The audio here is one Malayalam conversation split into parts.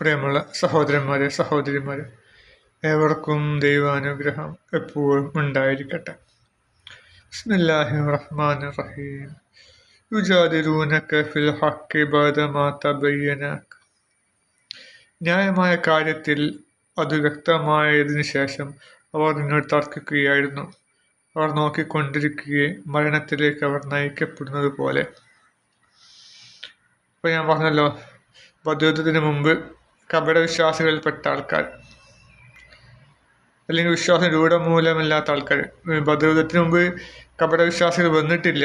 പ്രിയമുള്ള സഹോദരന്മാരെ സഹോദരിമാരെ ഏവർക്കും ദൈവാനുഗ്രഹം എപ്പോഴും ഉണ്ടായിരിക്കട്ടെ. ബിസ്മില്ലാഹി റഹ്മാൻ റഹീം യുജാദിലൂനക ഫിൽ ഹക്കി ബഅദമാ തബയ്യനക. ന്യായമായ കാര്യത്തിൽ അത് വ്യക്തമായതിനു ശേഷം അവർ നിന്നോട് തർക്കിക്കുകയായിരുന്നു. അവർ നോക്കിക്കൊണ്ടിരിക്കുകയും മരണത്തിലേക്ക് അവർ നയിക്കപ്പെടുന്നത് പോലെ ഇപ്പോൾ ഞാൻ പറഞ്ഞല്ലോ ബദ്ധയുദ്ധത്തിന് മുമ്പ് കപടവിശ്വാസികളിൽപ്പെട്ട ആൾക്കാർ. അല്ലെങ്കിൽ വിശ്വാസം രൂഢമൂലമില്ലാത്ത ആൾക്കാർ. ബദ്രയുദ്ധത്തിന് മുമ്പ് കപടവിശ്വാസികൾ വന്നിട്ടില്ല.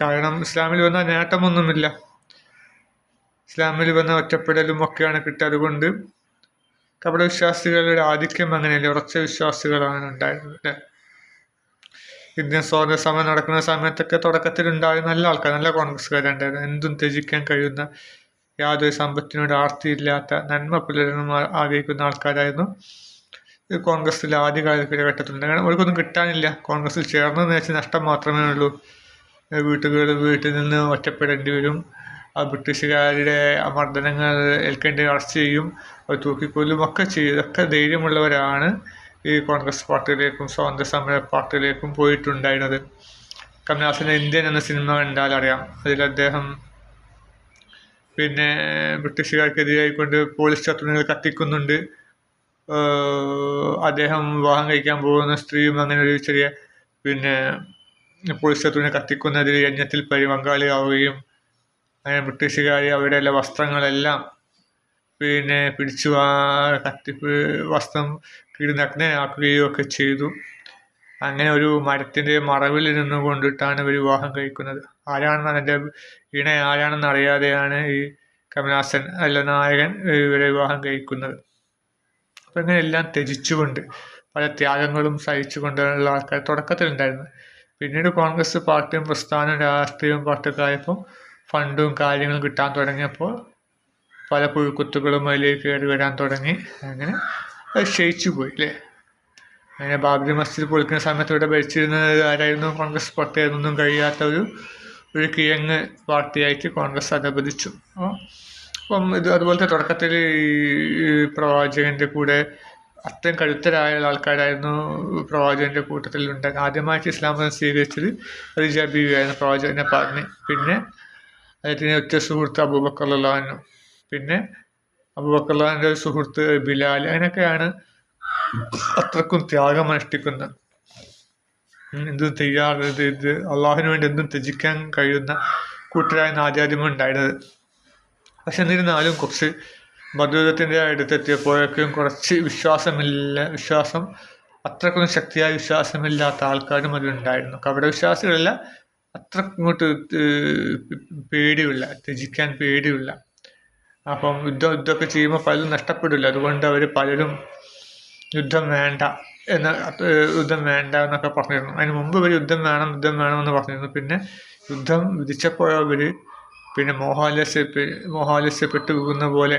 കാരണം ഇസ്ലാമിൽ വന്ന നേട്ടമൊന്നുമില്ല. ഇസ്ലാമിൽ വന്ന ഒറ്റപ്പെടലും ഒക്കെയാണ് കിട്ടുക. അതുകൊണ്ട് കപടവിശ്വാസികളുടെ ആധിക്യം അങ്ങനെയല്ല. ഉറച്ച വിശ്വാസികളാണ് ഉണ്ടായിരുന്നത് ഇന്ത്യൻ സ്വാതന്ത്ര്യ സമരം നടക്കുന്ന സമയത്തൊക്കെ തുടക്കത്തിൽ ഉണ്ടായ നല്ല ആൾക്കാർ നല്ല കോൺഗ്രസ്സുകാരുണ്ടായിരുന്നു. എന്തും ത്യജിക്കാൻ കഴിയുന്ന യാതൊരു സമ്പത്തിനോട് ആർത്തിയില്ലാത്ത നന്മ പുലരുന്ന ആഗ്രഹിക്കുന്ന ആൾക്കാരായിരുന്നു. ഈ കോൺഗ്രസ്സിൽ ആദ്യ കാലഘട്ടത്തിലുണ്ട് കാരണം അവർക്കൊന്നും കിട്ടാനില്ല. കോൺഗ്രസ്സിൽ ചേർന്ന് വെച്ചാൽ നഷ്ടം മാത്രമേ ഉള്ളൂ. വീട്ടുകൾ വീട്ടിൽ നിന്ന് ഒറ്റപ്പെടേണ്ടി വരും. ആ ബ്രിട്ടീഷുകാരുടെ മർദ്ദനങ്ങൾ ഏൽക്കേണ്ടി അറസ്റ്റ് ചെയ്യും. അവർ തൂക്കിക്കൊല്ലും. ഒക്കെ ചെയ്യും. ഇതൊക്കെ ധൈര്യമുള്ളവരാണ് ഈ കോൺഗ്രസ് പാർട്ടിയിലേക്കും സ്വാതന്ത്ര്യ സമര പാർട്ടിയിലേക്കും പോയിട്ടുണ്ടായിരുന്നത്. കമൽഹാസന്റെ ഇന്ത്യൻ എന്ന സിനിമ കണ്ടാൽ അറിയാം. അതിൽ അദ്ദേഹം പിന്നെ ബ്രിട്ടീഷുകാർക്കെതിരായിക്കൊണ്ട് പോലീസ് ശത്രുക്കൾ കത്തിക്കുന്നുണ്ട്. അദ്ദേഹം വിവാഹം കഴിക്കാൻ പോകുന്ന സ്ത്രീയും അങ്ങനെ ഒരു ചെറിയ പിന്നെ പോലീസ് ശത്രുവിനെ കത്തിക്കുന്നതിൽ യജ്ഞത്തിൽ പരി പങ്കാളിയാവുകയും അങ്ങനെ ബ്രിട്ടീഷുകാർ അവരുടെ എല്ലാ വസ്ത്രങ്ങളെല്ലാം പിന്നെ പിടിച്ചു കത്തി വസ്ത്രം കീഴ്നഗ്നനാക്കുകയും ഒക്കെ ചെയ്തു. അങ്ങനെ ഒരു മരത്തിന്റെ മറവിൽ നിന്ന് കൊണ്ടിട്ടാണ് ഇവർ വിവാഹം കഴിക്കുന്നത്. ആരാണെന്ന് അതിന്റെ ഇണ ആരാണെന്ന് അറിയാതെയാണ് ഈ കമലഹാസൻ അല്ല നായകൻ ഇവരെ വിവാഹം കഴിക്കുന്നത്. അപ്പം ഇങ്ങനെ എല്ലാം ത്യജിച്ചുകൊണ്ട് പല ത്യാഗങ്ങളും സഹിച്ചുകൊണ്ടുള്ള ആൾക്കാർ തുടക്കത്തിലുണ്ടായിരുന്നു. പിന്നീട് കോൺഗ്രസ് പാർട്ടിയും പ്രസ്ഥാനം രാഷ്ട്രീയവും പാർട്ടിക്കായപ്പോൾ ഫണ്ടും കാര്യങ്ങളും കിട്ടാൻ തുടങ്ങിയപ്പോൾ പല പുഴുക്കുത്തുകളും അതിലേക്ക് കയറി വരാൻ തുടങ്ങി. അങ്ങനെ അത് ക്ഷയിച്ചു പോയി അല്ലേ? അങ്ങനെ ബാബരി മസ്ജിദ് പൊളിക്കുന്ന സമയത്ത് ഇവിടെ ഭരിച്ചിരുന്നത് ആരായിരുന്നു? കോൺഗ്രസ് പുറത്തേതൊന്നും കഴിയാത്ത ഒരു ഒരു കിഴങ്ങ് പാർട്ടിയായിട്ട് കോൺഗ്രസ് അധപതിച്ചു. അപ്പം ഇത് അതുപോലത്തെ തുടക്കത്തിൽ ഈ പ്രവാചകന്റെ കൂടെ അത്രയും കഴുത്തരായ ആൾക്കാരായിരുന്നു പ്രവാചകന്റെ കൂട്ടത്തിൽ ഉണ്ടായിരുന്നത്. ആദ്യമായിട്ട് ഇസ്ലാം മതം സ്വീകരിച്ചത് അത് ജബീബിയായിരുന്നു പ്രവാചകനെ പറഞ്ഞ് പിന്നെ അദ്ദേഹത്തിന്റെ ഒറ്റ സുഹൃത്ത് അബൂബക്കർ ലാനും പിന്നെ അബൂബക്കർ ലാന്റെ സുഹൃത്ത് ബിലാൽ. അങ്ങനെയൊക്കെയാണ് അത്രക്കും ത്യാഗം അനുഷ്ഠിക്കുന്ന എന്തും തയ്യാറ് ഇത് അള്ളാഹുവിന് വേണ്ടി എന്തും ത്യജിക്കാൻ കഴിയുന്ന കൂട്ടരായ ആചാര്യം ഉണ്ടായിരുന്നത്. പക്ഷെ എന്നിരുന്നാലും കുറച്ച് മധുരത്തിന്റെ അടുത്തെത്തിയപ്പോഴേക്കും കുറച്ച് വിശ്വാസമില്ല വിശ്വാസം അത്രക്കൊന്നും ശക്തിയായ വിശ്വാസമില്ലാത്ത ആൾക്കാരും അതിലുണ്ടായിരുന്നു കപട വിശ്വാസികളല്ല അത്ര ഇങ്ങോട്ട് പേടിയുള്ള ത്യജിക്കാൻ പേടിയുള്ള അപ്പം യുദ്ധം യുദ്ധമൊക്കെ ചെയ്യുമ്പോൾ പലരും നഷ്ടപ്പെടില്ല. അതുകൊണ്ട് അവർ പലരും യുദ്ധം വേണ്ട എന്ന് യുദ്ധം വേണ്ട എന്നൊക്കെ പറഞ്ഞിരുന്നു. അതിന് മുമ്പ് ഇവർ യുദ്ധം വേണം യുദ്ധം വേണമെന്ന് പറഞ്ഞിരുന്നു. പിന്നെ യുദ്ധം വിധിച്ചപ്പോഴോ ഇവർ പിന്നെ മോഹാലസ്യ മോഹാലസ്യപ്പെട്ട് പോകുന്ന പോലെ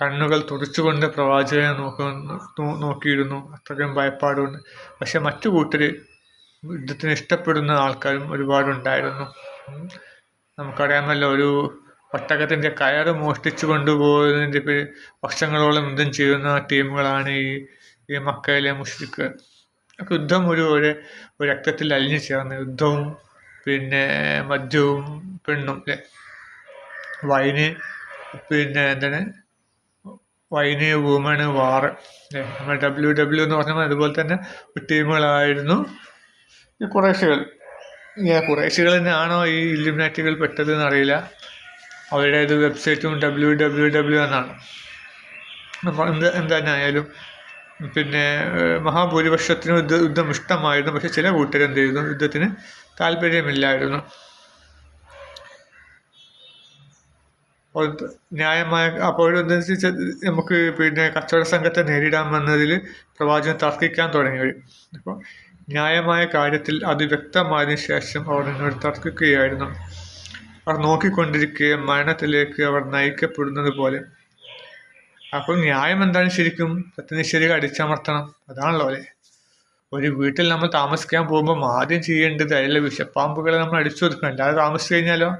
കണ്ണുകൾ തുറച്ചുകൊണ്ട് പ്രവാചകനെ നോക്കുന്നു നോക്കിയിരുന്നു. അത്രയും ഭയപ്പാടുണ്ട്. പക്ഷെ മറ്റു കൂട്ടർ യുദ്ധത്തിന് ഇഷ്ടപ്പെടുന്ന ആൾക്കാരും ഒരുപാടുണ്ടായിരുന്നു. നമുക്കറിയാമല്ലോ ഒരു ഒട്ടകത്തിന്റെ കയറ് മോഷ്ടിച്ചു കൊണ്ടുപോയതിന്റെ പേര് വർഷങ്ങളോളം യുദ്ധം ചെയ്യുന്ന ടീമുകളാണ് ഈ ഈ മക്കയിലെ മുഷ്ടിക്ക്. യുദ്ധം ഒരു ഒരു രക്തത്തിൽ അലിഞ്ഞു ചേർന്ന് യുദ്ധവും പിന്നെ മദ്യവും പെണ്ണും അല്ലേ വൈന് പിന്നെ എന്താണ്? വൈന് വുമണ് വാറ് അല്ലേ നമ്മൾ ഡബ്ല്യു ഡബ്ല്യു എന്ന് പറഞ്ഞാൽ അതുപോലെ തന്നെ ടീമുകളായിരുന്നു ഈ കുറേശ്ശികൾ. കുറേശ്ശികൾ തന്നെയാണോ ഈ ഇലിമിനാറ്റുകൾ പെട്ടത് എന്നറിയില്ല. അവരുടെ ഇത് വെബ്സൈറ്റും ഡബ്ല്യൂ ഡബ്ല്യൂ ഡബ്ല്യൂ എന്നാണ്. അപ്പോൾ എന്ത് എന്തായാലും പിന്നെ മഹാഭൂരിപക്ഷത്തിന് യുദ്ധ യുദ്ധം ഇഷ്ടമായിരുന്നു. പക്ഷെ ചില കൂട്ടർ എന്ത് ചെയ്തു? യുദ്ധത്തിന് താല്പര്യമില്ലായിരുന്നു. ന്യായമായ അപ്പോഴെന്താ നമുക്ക് പിന്നെ കച്ചവട സംഘത്തെ നേരിടാൻ വന്നതിൽ പ്രവാചകൻ തർക്കിക്കാൻ തുടങ്ങി അപ്പോൾ ന്യായമായ കാര്യത്തിൽ അത് വ്യക്തമായതിനു ശേഷം അവർ എന്നോട് തർക്കിക്കുകയായിരുന്നു. അവർ നോക്കിക്കൊണ്ടിരിക്കുക മരണത്തിലേക്ക് അവർ നയിക്കപ്പെടുന്നത് പോലെ. അപ്പോൾ ന്യായം എന്താണ് ശരിക്കും? സത്യനിശ്ചരിക അടിച്ചമർത്തണം. അതാണല്ലോ അല്ലേ? ഒരു വീട്ടിൽ നമ്മൾ താമസിക്കാൻ പോകുമ്പോൾ ആദ്യം ചെയ്യേണ്ടത് അതിലെ വിഷപ്പാമ്പുകളെ നമ്മൾ അടിച്ചു കൊടുക്കണം അല്ലാതെ താമസിച്ചു കഴിഞ്ഞാലോ?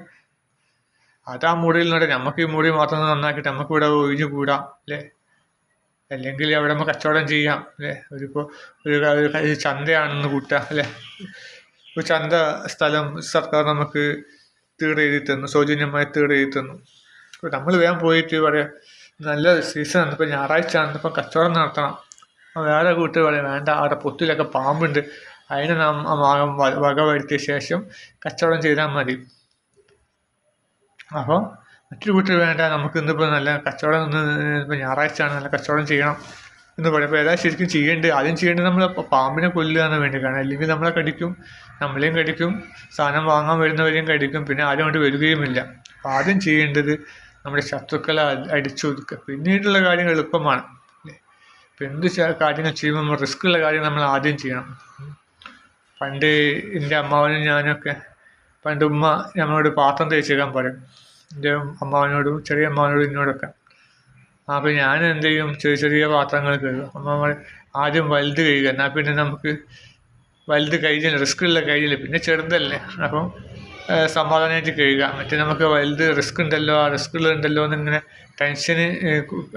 അത് ആ മുറിയിൽ നിന്നോട്ടെ. നമുക്ക് ഈ മുറി മാത്രം നന്നാക്കിയിട്ട് നമുക്ക് ഇവിടെ ഒഴിഞ്ഞു കൂടാം അല്ലേ? അല്ലെങ്കിൽ അവിടെ നമുക്ക് കച്ചവടം ചെയ്യാം അല്ലേ? ഒരിപ്പോൾ ഒരു ചന്തയാണെന്ന് കൂട്ടുക അല്ലേ? ഒരു ചന്ത സ്ഥലം സർക്കാർ നമുക്ക് തീട് എഴുതി തന്നു സൗജന്യമായി തീട് എഴുതി തന്നു. നമ്മൾ വേഗം പോയിട്ട് പറയാം നല്ല സീസൺ ആണ്. ഇപ്പോൾ ഞായറാഴ്ച ഇപ്പം കച്ചവടം നടത്തണം. വേറെ കൂട്ട് പറയാം വേണ്ട അവിടെ പൊത്തിലൊക്കെ പാമ്പുണ്ട്. അതിനെ നാം വക വരുത്തിയ ശേഷം കച്ചവടം ചെയ്താൽ മതി. അപ്പോൾ മറ്റൊരു കൂട്ടർ വേണ്ട നമുക്ക് ഇന്നിപ്പോൾ നല്ല കച്ചവടം ഇന്ന് ഇപ്പോൾ ഞായറാഴ്ച ആണ്. നല്ല കച്ചവടം ചെയ്യണം. എന്ന് പറയും. അപ്പോൾ ഏതാ ശരിക്കും ചെയ്യേണ്ടത് ആദ്യം ചെയ്യേണ്ടത് നമ്മൾ പാമ്പിനെ കൊല്ലുക എന്ന് വേണ്ടി കാരണം അല്ലെങ്കിൽ നമ്മളെ കടിക്കും നമ്മളെയും കടിക്കും സാധനം വാങ്ങാൻ വരുന്നവരെയും കടിക്കും പിന്നെ ആരും അങ്ങോട്ട് വരികയുമില്ല. അപ്പോൾ ആദ്യം ചെയ്യേണ്ടത് നമ്മുടെ ശത്രുക്കളെ അടിച്ചൊതുക്കുക പിന്നീടുള്ള കാര്യങ്ങൾ എളുപ്പമാണ്. ഇപ്പം എന്ത് കാര്യങ്ങൾ ചെയ്യുമ്പോൾ നമ്മൾ റിസ്ക് ഉള്ള കാര്യം നമ്മൾ ആദ്യം ചെയ്യണം. പണ്ട് എന്റെ അമ്മാവനും ഞാനൊക്കെ പണ്ട് ഉമ്മ നമ്മളോട് പാത്രം തേച്ചേക്കാൻ പറയും. എന്റെ അമ്മാവനോടും ചെറിയ അമ്മാവനോടും എന്നോടൊക്കെ. അപ്പോൾ ഞാൻ എന്ത് ചെയ്യും? ചെറിയ ചെറിയ പാത്രങ്ങൾ കഴുകും. നമ്മൾ ആദ്യം വലുത് കഴുകുക. എന്നാൽ പിന്നെ നമുക്ക് വലുത് കഴിഞ്ഞില്ല റിസ്ക് ഉള്ള കഴിഞ്ഞില്ല പിന്നെ ചെറുതല്ലേ. അപ്പം സമാധാനമായിട്ട് കഴുകുക. മറ്റേ നമുക്ക് വലുത് റിസ്ക് ഉണ്ടല്ലോ ആ റിസ്ക് ഉണ്ടല്ലോ എന്നിങ്ങനെ ടെൻഷന്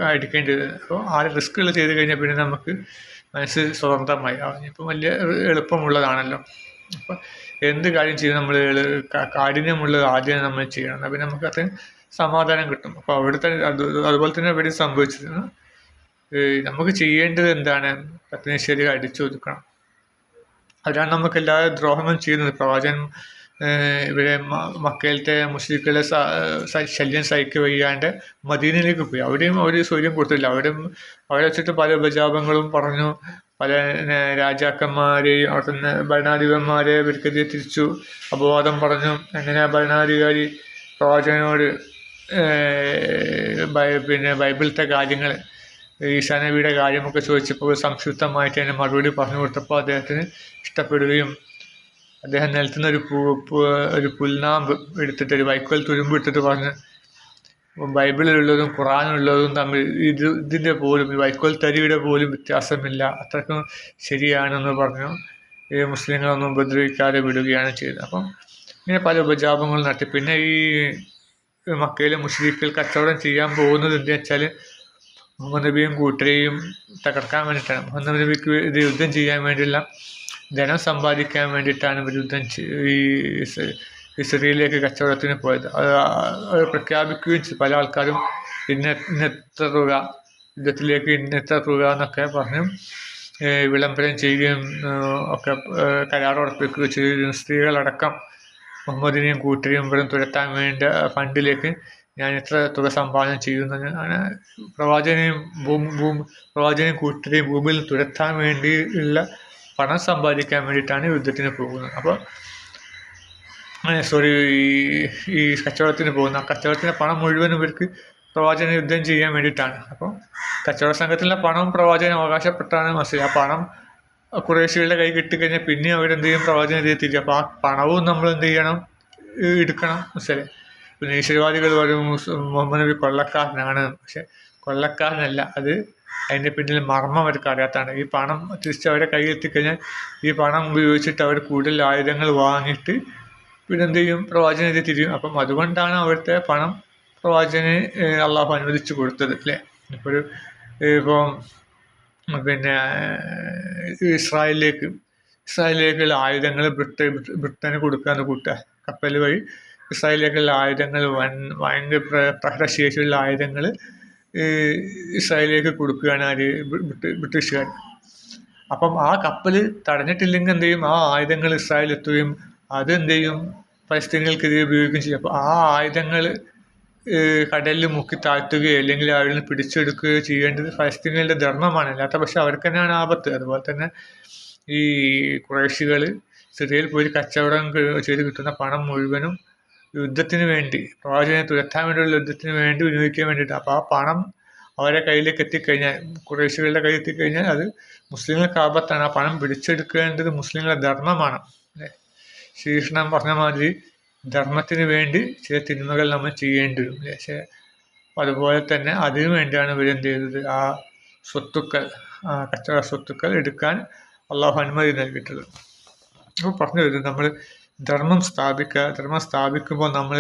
അടിക്കേണ്ടി വരും. അപ്പോൾ ആ റിസ്ക് ഉള്ള ചെയ്ത് കഴിഞ്ഞാൽ പിന്നെ നമുക്ക് മനസ്സ് സ്വതന്ത്രമായി. ഇപ്പം വലിയ എളുപ്പമുള്ളതാണല്ലോ. അപ്പം എന്ത് കാര്യം ചെയ്യും നമ്മൾ കാഠിന്യമുള്ളത് ആദ്യം നമ്മൾ ചെയ്യണം. എന്നാൽ പിന്നെ നമുക്കത് സമാധാനം കിട്ടും. അപ്പോൾ അവിടുത്തെ അത് അതുപോലെ തന്നെ ഇവിടെ സംഭവിച്ചിരുന്നു നമുക്ക് ചെയ്യേണ്ടത് എന്താണ്? പത്മേശ്വരി അടിച്ചു ഒതുക്കണം അതിനാണ് നമുക്ക് എല്ലാ ദ്രോഹങ്ങളും ചെയ്യുന്നത്. പ്രവാചകൻ ഇവിടെ മക്കയിലത്തെ മുസ്ലിക്കളെ ശല്യം സഹിക്ക വയ്യാണ്ട് മദീനയിലേക്ക് പോയി. അവിടെയും അവർ സൂര്യം കൊടുത്തില്ല. അവിടെയും അവിടെ വെച്ചിട്ട് പല ഉപജാപങ്ങളും പറഞ്ഞു. പല രാജാക്കന്മാരെയും അവിടുത്തെ ഭരണാധിപന്മാരെ ഇവർക്കെതിരെ തിരിച്ചു അപവാദം പറഞ്ഞു. അങ്ങനെ ഭരണാധികാരി പ്രവാചകനോട് പിന്നെ ബൈബിളിലത്തെ കാര്യങ്ങൾ ഈശാനബിയുടെ കാര്യമൊക്കെ ചോദിച്ചപ്പോൾ സംക്ഷിപ്തമായിട്ട് തന്നെ മറുപടി പറഞ്ഞു കൊടുത്തപ്പോൾ അദ്ദേഹത്തിന് ഇഷ്ടപ്പെടുകയും അദ്ദേഹം നിലത്തുനിന്ന് ഒരു പൂ ഒരു പുൽനാമ്പ് എടുത്തിട്ട് ഒരു വൈക്കോൽ തുരുമ്പ് എടുത്തിട്ട് പറഞ്ഞ് ബൈബിളിലുള്ളതും ഖുറാനുള്ളതും തമ്മിൽ ഇത് ഇതിന്റെ പോലും ഈ വൈക്കോൽ തരിയുടെ പോലും വ്യത്യാസമില്ല. അത്രക്കും ശരിയാണെന്ന് പറഞ്ഞു. ഈ മുസ്ലിങ്ങളൊന്നും ഉപദ്രവിക്കാതെ വിടുകയാണ് ചെയ്തത്. അപ്പം ഇങ്ങനെ പല ഉപജാപങ്ങളും നടത്തി. പിന്നെ ഈ മക്കയിലെ മുഷ്രീഫിൽ കച്ചവടം ചെയ്യാൻ പോകുന്നത് എന്ന് വെച്ചാൽ മുഹമ്മദ് നബിയും കൂട്ടരെയും തകർക്കാൻ വേണ്ടിയിട്ടാണ്. മുഹമ്മദ് നബിക്ക് ഇത് യുദ്ധം ചെയ്യാൻ വേണ്ടിയുള്ള ധനം സമ്പാദിക്കാൻ വേണ്ടിയിട്ടാണ് ഇവർ യുദ്ധം ഈ ഇസ്രയേലിലേക്ക് കച്ചവടത്തിന് പോയത്. അത് പ്രഖ്യാപിക്കുകയും ചെയ്തു. പല ആൾക്കാരും ഇന്ന ഇന്നത്ര തുക യുദ്ധത്തിലേക്ക് ഇന്നത്ര തുക എന്നൊക്കെ പറഞ്ഞു വിളംബരം ചെയ്യുകയും ഒക്കെ കരാർ ഉറപ്പിക്കുകയും ചെയ്തു. സ്ത്രീകളടക്കം മുഹമ്മദിനെയും കൂട്ടരെയും ഇവരും തുരത്താൻ വേണ്ട ഫണ്ടിലേക്ക് ഞാൻ എത്ര തുക സംഭാവന ചെയ്യുന്നു അങ്ങനെ പ്രവാചകനെയും ഭൂമി ഭൂമി പ്രവാചകനെയും കൂട്ടരെയും ഭൂമിയിൽ തുരത്താൻ വേണ്ടിയുള്ള പണം സമ്പാദിക്കാൻ വേണ്ടിയിട്ടാണ് യുദ്ധത്തിന് പോകുന്നത്. അപ്പോൾ സോറി ഈ കച്ചവടത്തിന് പോകുന്ന ആ കച്ചവടത്തിന്റെ പണം മുഴുവനും ഇവർക്ക് പ്രവാചന യുദ്ധം ചെയ്യാൻ വേണ്ടിയിട്ടാണ്. അപ്പോൾ കച്ചവട സംഘത്തിലെ പണം പ്രവാചകൻ അവകാശപ്പെട്ടാണ് മനസ്സിലായി ആ പണം കുറേശ്ശികളുടെ കൈ കിട്ടിക്കഴിഞ്ഞാൽ പിന്നെയും അവരെന്ത് ചെയ്യും പ്രവാചകനെതിരെ തിരിക്കും അപ്പോൾ ആ പണവും നമ്മൾ എന്ത് ചെയ്യണം എടുക്കണം. മനസ്സിലെ പിന്നെ ഈശ്വരവാദികൾ പറയും മുഹമ്മദ് നബി കൊള്ളക്കാരനാണ്. പക്ഷെ കൊള്ളക്കാരനല്ല. അത് അതിന്റെ പിന്നിൽ മർമ്മം അവർക്ക് അറിയാത്തതാണ്. ഈ പണം തിരിച്ച് അവരെ കയ്യിൽ എത്തിക്കഴിഞ്ഞാൽ ഈ പണം ഉപയോഗിച്ചിട്ട് അവർ കൂടുതൽ ആയുധങ്ങൾ വാങ്ങിയിട്ട് പിന്നെ എന്ത് ചെയ്യും? പ്രവാചകനെതിരെ തിരിയും. അപ്പം അതുകൊണ്ടാണ് അവിടുത്തെ പണം പ്രവാചകന് അള്ളാഹു അനുവദിച്ചു കൊടുത്തത്. അല്ലേ? ഇപ്പോൾ ഒരു ഇപ്പം പിന്നെ ഇസ്രായേലിലേക്ക് ഇസ്രായേലിലേക്കുള്ള ആയുധങ്ങൾ ബ്രിട്ടൻ ബ്രിട്ടന് കൊടുക്കാന്ന് കൂട്ടുക. കപ്പൽ വഴി ഇസ്രായേലിലേക്കുള്ള ആയുധങ്ങൾ വൻ ഭയങ്കര പ്രഹരശേഷിയുള്ള ആയുധങ്ങൾ ഇസ്രായേലിലേക്ക് കൊടുക്കുകയാണ് ആര്? ബ്രിട്ടീഷുകാർ. അപ്പം ആ കപ്പൽ തടഞ്ഞിട്ടില്ലെങ്കിൽ എന്ത് ചെയ്യും? ആ ആയുധങ്ങൾ ഇസ്രായേൽ എത്തുകയും അതെന്ത് ചെയ്യും? പലസ്തീനികൾക്കെതിരെ ഉപയോഗിക്കുകയും ചെയ്യും. അപ്പോൾ ആ ആയുധങ്ങൾ കടലിൽ മുക്കി താഴ്ത്തുകയോ അല്ലെങ്കിൽ അവരിൽ നിന്ന് പിടിച്ചെടുക്കുകയോ ചെയ്യേണ്ടത് ഫലസ്തീനികളുടെ ധർമ്മമാണ്. അല്ലാത്ത പക്ഷെ അവർക്ക് തന്നെയാണ് ആപത്ത്. അതുപോലെ തന്നെ ഈ കുറേശികൾ സിറിയയിൽ പോയി കച്ചവടം ചെയ്ത് കിട്ടുന്ന പണം മുഴുവനും യുദ്ധത്തിന് വേണ്ടി പ്രവാചകനെ തുരത്താൻ വേണ്ടിയുള്ള യുദ്ധത്തിന് വേണ്ടി വിനിയോഗിക്കാൻ വേണ്ടിയിട്ട്. അപ്പോൾ ആ പണം അവരെ കയ്യിലേക്ക് എത്തിക്കഴിഞ്ഞാൽ കുറേശികളുടെ കയ്യിൽ എത്തിക്കഴിഞ്ഞാൽ അത് മുസ്ലിങ്ങൾക്ക് ആപത്താണ്. ആ പണം പിടിച്ചെടുക്കേണ്ടത് മുസ്ലിങ്ങളുടെ ധർമ്മമാണ്. ശ്രീകൃഷ്ണൻ പറഞ്ഞ മാതിരി ധർമ്മത്തിന് വേണ്ടി ചില തിന്മകൾ നമ്മൾ ചെയ്യേണ്ടി വരും. പക്ഷേ അതുപോലെ തന്നെ അതിനു വേണ്ടിയാണ് ഇവരെന്ത് ചെയ്തത്? ആ സ്വത്തുക്കൾ കച്ചവട സ്വത്തുക്കൾ എടുക്കാൻ അള്ളാഹു അനുമതി നൽകിയിട്ടുള്ളത്. അപ്പോൾ പറഞ്ഞു വരുന്നത് നമ്മൾ ധർമ്മം സ്ഥാപിക്കുക ധർമ്മം സ്ഥാപിക്കുമ്പോൾ നമ്മൾ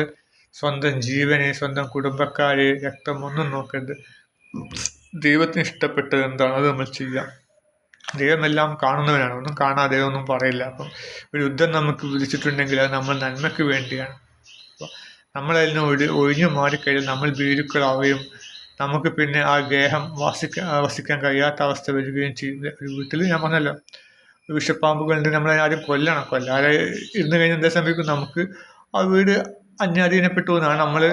സ്വന്തം ജീവനെ സ്വന്തം കുടുംബക്കാരെ രക്തം ഒന്നും നോക്കരുത്. ദൈവത്തിന് ഇഷ്ടപ്പെട്ടത് എന്താണ്? അത് നമ്മൾ ചെയ്യാം. ദൈവമെല്ലാം കാണുന്നവനാണ് ഒന്നും കാണാതെ ഒന്നും പറയില്ല. അപ്പം ഒരു യുദ്ധം നമുക്ക് വിളിച്ചിട്ടുണ്ടെങ്കിൽ അത് നമ്മൾ നന്മയ്ക്ക് വേണ്ടിയാണ്. അപ്പോൾ നമ്മളതിൽ നിന്ന് ഒഴി ഒഴിഞ്ഞു മാറിക്കഴിഞ്ഞാൽ നമ്മൾ ഭീരുക്കളാവുകയും നമുക്ക് പിന്നെ ആ ഗേഹം വസിക്കാൻ വസിക്കാൻ കഴിയാത്ത അവസ്ഥ വരികയും ചെയ്യും ഒരു വീട്ടിൽ ഞാൻ പറഞ്ഞല്ലോ. വിഷപ്പാമ്പുകളുണ്ട് നമ്മളെ ആരും കൊല്ലണം. കൊല്ലാതെ ഇരുന്ന് കഴിഞ്ഞാൽ എന്താ സംഭവിക്കും? നമുക്ക് ആ വീട് അന്യാധീനപ്പെട്ടു എന്നാണ് നമ്മൾ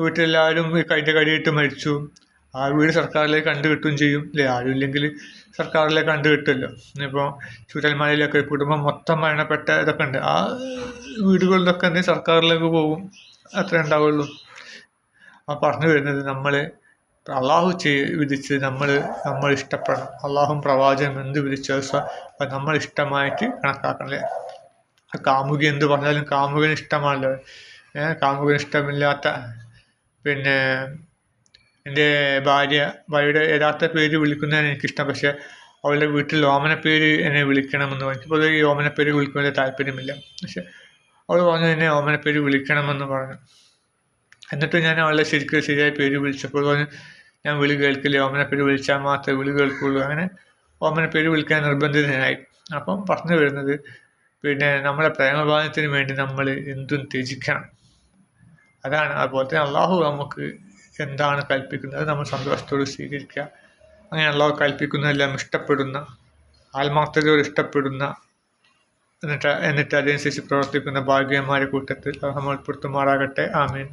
വീട്ടിലെല്ലാവരും കഴിഞ്ഞ കടിയിട്ട് മരിച്ചു. ആ വീട് സർക്കാരിലേക്ക് കണ്ടു കിട്ടുകയും ചെയ്യും. അല്ലേ ആരും ഇല്ലെങ്കിൽ സർക്കാരിലേക്ക് കണ്ടു കിട്ടുമല്ലോ ഇപ്പോൾ ചുരൽമലയിലൊക്കെ കുടുംബം മൊത്തം മരണപ്പെട്ട ഇതൊക്കെ ഉണ്ട്. ആ വീടുകളിലൊക്കെ എന്തെങ്കിലും സർക്കാരിലേക്ക് പോകും. അത്രേ ഉണ്ടാവുള്ളൂ. ആ പറഞ്ഞു വരുന്നത് നമ്മൾ അള്ളാഹു ചെയ് വിധിച്ച് നമ്മൾ നമ്മൾ ഇഷ്ടപ്പെടണം. അള്ളാഹും പ്രവാചകൻ എന്ത് വിധിച്ചോ അത് നമ്മൾ ഇഷ്ടമായിട്ട് കണക്കാക്കണല്ലേ കാമുകി എന്ത് പറഞ്ഞാലും കാമുകന് ഇഷ്ടമാണല്ലോ. ഏഹ് കാമുകന് ഇഷ്ടമില്ലാത്ത പിന്നെ എന്റെ ഭാര്യ ഭാര്യയുടെ യഥാർത്ഥ പേര് വിളിക്കുന്നതാണ് എനിക്കിഷ്ടം. പക്ഷേ അവളുടെ വീട്ടിൽ ഓമന പേര് എന്നെ വിളിക്കണമെന്ന് എനിക്ക് പൊതുവെ ഈ ഓമന പേര് വിളിക്കുന്നതിൽ താല്പര്യമില്ല. പക്ഷെ അവൾ പറഞ്ഞു എന്നെ ഓമന പേര് വിളിക്കണമെന്ന് പറഞ്ഞു. എന്നിട്ട് ഞാൻ അവളെ ശരിക്കും ശരിയായ പേര് വിളിച്ചപ്പോൾ പറഞ്ഞു ഞാൻ വിളി കേൾക്കില്ല ഓമന പേര് വിളിച്ചാൽ മാത്രമേ വിളി കേൾക്കുള്ളൂ. അങ്ങനെ ഓമന പേര് വിളിക്കാൻ നിർബന്ധിതനായി. അപ്പം പറഞ്ഞു വരുന്നത് പിന്നെ നമ്മുടെ പ്രേമബാധത്തിന് വേണ്ടി നമ്മൾ എന്തും ത്യജിക്കണം. അതാണ് അതുപോലെ തന്നെ അള്ളാഹു നമുക്ക് എന്താണ് കൽപ്പിക്കുന്നത്? നമ്മൾ സന്തോഷത്തോട് സ്വീകരിക്കുക. അങ്ങനെ കൽപ്പിക്കുന്നതെല്ലാം ഇഷ്ടപ്പെടുന്ന ആത്മാർത്ഥതയോട് ഇഷ്ടപ്പെടുന്ന എന്നിട്ട് എന്നിട്ട് അതനുസരിച്ച് പ്രവർത്തിക്കുന്ന ഭാഗ്യന്മാരെ കൂട്ടത്തിൽ നമ്മൾ ഉൾപ്പെടുത്തുമാറാകട്ടെ ആമീൻ.